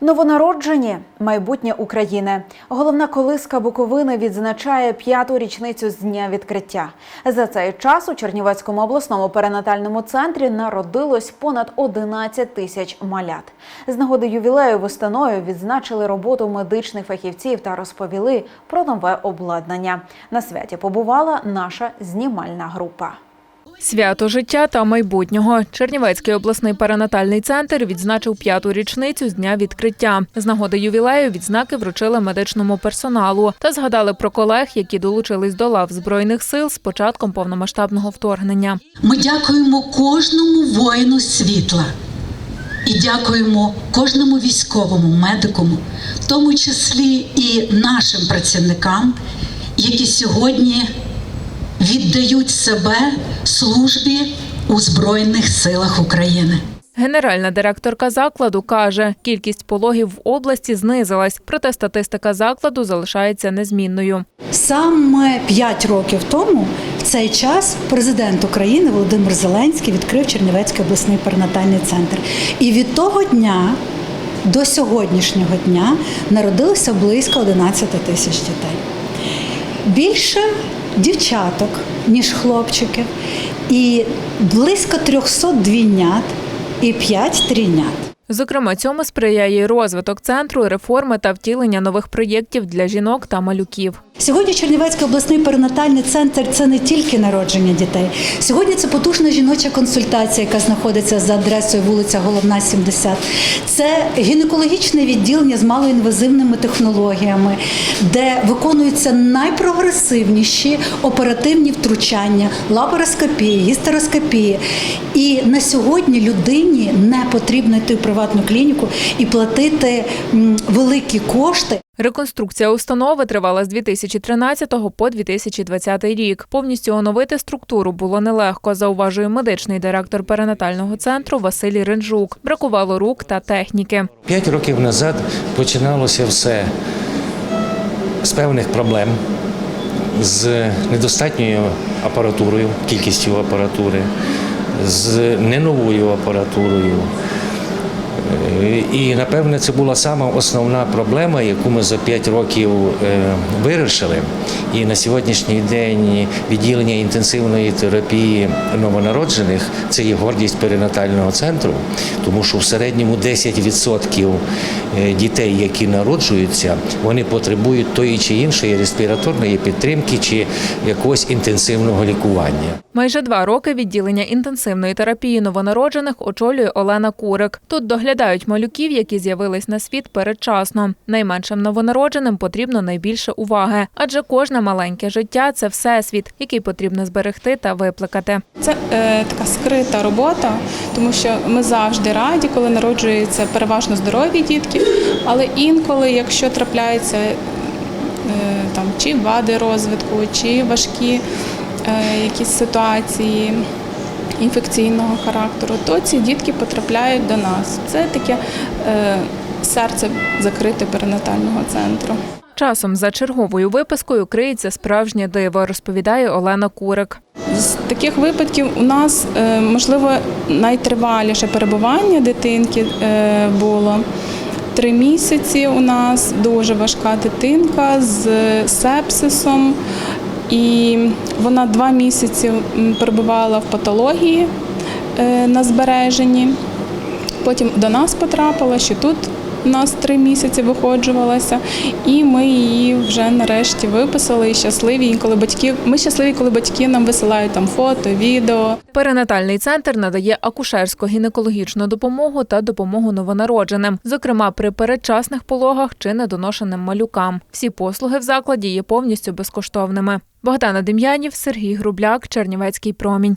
Новонароджені майбутнє України. Головна колиска Буковини відзначає п'яту річницю з дня відкриття. За цей час у Чернівецькому обласному перинатальному центрі народилось понад 11 тисяч малят. З нагоди ювілею в установі відзначили роботу медичних фахівців та розповіли про нове обладнання. На святі побувала наша знімальна група. Свято життя та майбутнього. Чернівецький обласний перинатальний центр відзначив п'яту річницю з дня відкриття. З нагоди ювілею відзнаки вручили медичному персоналу та згадали про колег, які долучились до лав збройних сил з початком повномасштабного вторгнення. Ми дякуємо кожному воїну світла і дякуємо кожному військовому медику, в тому числі і нашим працівникам, які сьогодні віддають себе службі у Збройних силах України. Генеральна директорка закладу каже, кількість пологів в області знизилась, проте статистика закладу залишається незмінною. Саме 5 років тому, в цей час, президент України Володимир Зеленський відкрив Чернівецький обласний перинатальний центр. І від того дня до сьогоднішнього дня народилося близько 11 тисяч дітей. Більше дівчаток, ніж хлопчиків, і близько 300 двійнят і 5 трійнят. Зокрема, цьому сприяє розвиток центру, реформи та втілення нових проєктів для жінок та малюків. Сьогодні Чернівецький обласний перинатальний центр це не тільки народження дітей. Сьогодні це потужна жіноча консультація, яка знаходиться за адресою вулиця Головна, 70. Це гінекологічне відділення з малоінвазивними технологіями, де виконуються найпрогресивніші оперативні втручання, лапароскопії, гістероскопії. І на сьогодні людині не потрібно йти в приватну клініку і платити великі кошти. Реконструкція установи тривала з 2013 по 2020 рік. Повністю оновити структуру було нелегко, зауважує медичний директор перинатального центру Василій Ренжук. Бракувало рук та техніки. П'ять років назад починалося все з певних проблем, з недостатньою апаратурою, кількістю апаратури, з неновою апаратурою. Е, І напевне це була сама основна проблема, яку ми за 5 років е, вирішили. І на сьогоднішній день відділення інтенсивної терапії новонароджених це є гордість перинатального центру, тому що в середньому 10% е, дітей, які народжуються, вони потребують тої чи іншої респіраторної підтримки чи якогось інтенсивного лікування. Майже два роки відділення інтенсивної терапії новонароджених очолює Олена Курик. Тут доглядають малюків, які з'явились на світ передчасно. Найменшим новонародженим потрібно найбільше уваги, адже кожне маленьке життя це всесвіт, який потрібно зберегти та виплакати. Це е, така скрита робота, тому що ми завжди раді, коли народжуються переважно здорові дітки, але інколи, якщо трапляються е, там чи вади розвитку, чи важкі е, якісь ситуації інфекційного характеру, то ці дітки потрапляють до нас. Це таке е, серце закрите перинатального центру. Часом за черговою випискою криється справжнє диво, розповідає Олена Курик. З таких випадків у нас е, можливо найтриваліше перебування дитинки е, було. Три місяці у нас дуже важка дитинка з сепсисом, і вона два місяці перебувала в патології е, на збереженні. Потім до нас потрапила, що тут нас три місяці виходжувалася, і ми її вже нарешті виписали і щасливі. Коли батьки, ми щасливі, коли батьки нам висилають там фото, відео. Перинатальний центр надає акушерсько-гінекологічну допомогу та допомогу новонародженим, зокрема при передчасних пологах чи недоношеним малюкам. Всі послуги в закладі є повністю безкоштовними. Богдана Дем'янів, Сергій Грубляк, Чернівецький промінь.